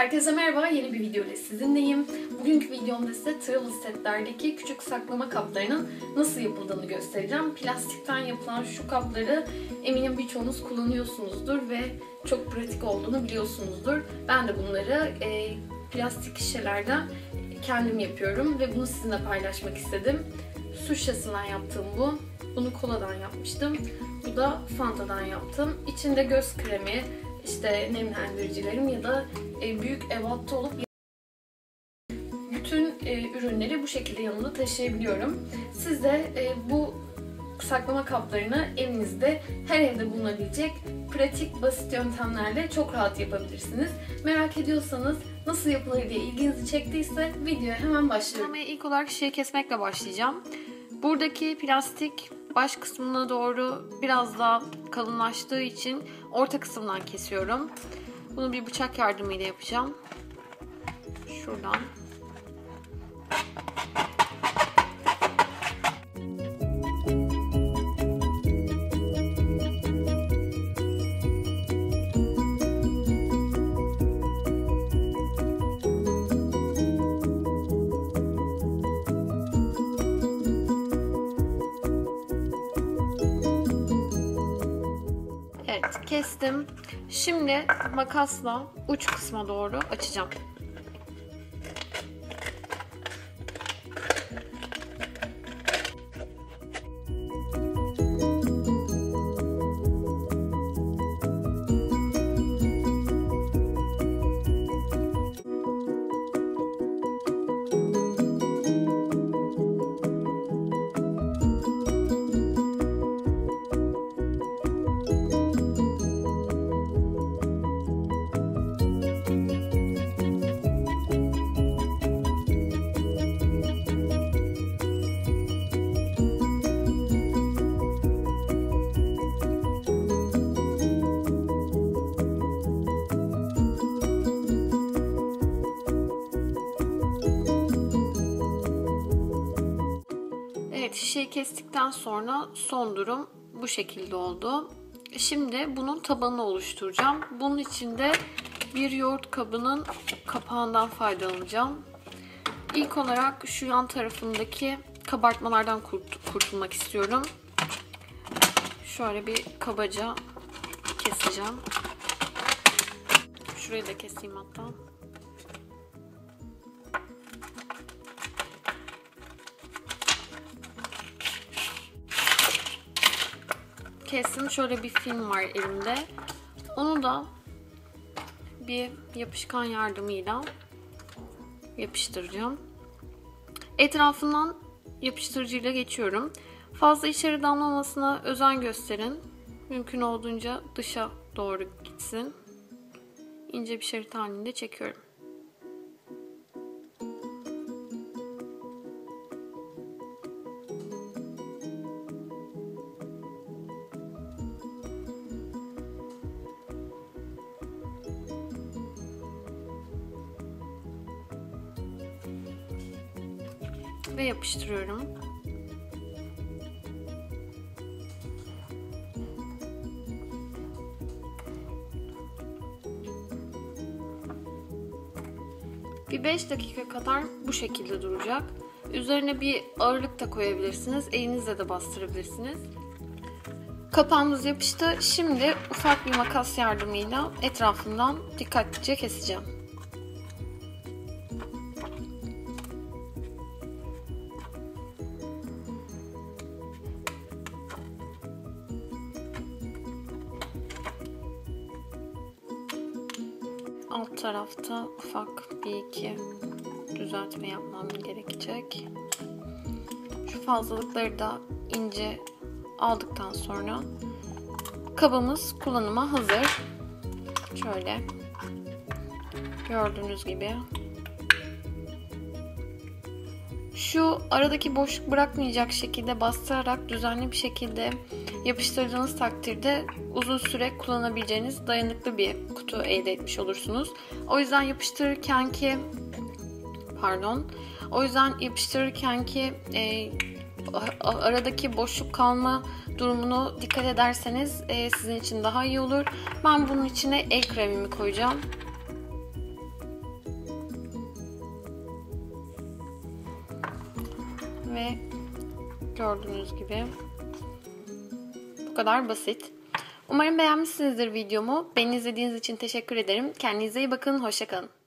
Herkese merhaba, yeni bir video ile sizinleyim. Bugünkü videomda size travel setlerdeki küçük saklama kaplarının nasıl yapıldığını göstereceğim. Plastikten yapılan şu kapları eminim birçoğunuz kullanıyorsunuzdur ve çok pratik olduğunu biliyorsunuzdur. Ben de bunları e, plastik şişelerden kendim yapıyorum ve bunu sizinle paylaşmak istedim. Su şişesinden yaptığım bu. Bunu koladan yapmıştım. Bu da Fanta'dan yaptım. İçinde göz kremi, işte nemlendiricilerim ya da e, büyük evatta olup bütün e, ürünleri bu şekilde yanımda taşıyabiliyorum. Siz de e, bu saklama kaplarını evinizde her evde bulunabilecek pratik, basit yöntemlerle çok rahat yapabilirsiniz. Merak ediyorsanız nasıl yapılır diye ilginizi çektiyse videoya hemen başlayalım. İlk olarak şişeyi kesmekle başlayacağım. Buradaki plastik baş kısmına doğru biraz daha kalınlaştığı için orta kısımdan kesiyorum. Bunu bir bıçak yardımıyla yapacağım. Şuradan. Kestim. Şimdi makasla uç kısma doğru açacağım. Evet şişeyi kestikten sonra son durum bu şekilde oldu. Şimdi bunun tabanını oluşturacağım. Bunun için de bir yoğurt kabının kapağından faydalanacağım. İlk olarak şu yan tarafındaki kabartmalardan kurt kurtulmak istiyorum. Şöyle bir kabaca keseceğim. Şurayı da keseyim hatta. Kestim. Şöyle bir film var elimde. Onu da bir yapışkan yardımıyla yapıştıracağım. Etrafından yapıştırıcıyla geçiyorum. Fazla içeri damlamasına özen gösterin. Mümkün olduğunca dışa doğru gitsin. İnce bir şerit halinde çekiyorum. Ve yapıştırıyorum. Bir 5 dakika kadar bu şekilde duracak. Üzerine bir ağırlık da koyabilirsiniz. Elinizle de bastırabilirsiniz. Kapağımız yapıştı. Şimdi ufak bir makas yardımıyla etrafından dikkatlice keseceğim. Alt tarafta ufak bir iki düzeltme yapmam gerekecek. Şu fazlalıkları da ince aldıktan sonra kabımız kullanıma hazır. Şöyle gördüğünüz gibi. Şu aradaki boşluk bırakmayacak şekilde bastırarak düzenli bir şekilde Yapıştırdığınız takdirde uzun süre kullanabileceğiniz dayanıklı bir kutu elde etmiş olursunuz. O yüzden yapıştırırken ki pardon. O yüzden yapıştırırken ki e, aradaki boşluk kalma durumunu dikkat ederseniz e, sizin için daha iyi olur. Ben bunun içine el kremimi koyacağım. Ve gördüğünüz gibi kadar basit. Umarım beğenmişsinizdir videomu. Beni izlediğiniz için teşekkür ederim. Kendinize iyi bakın. Hoşçakalın.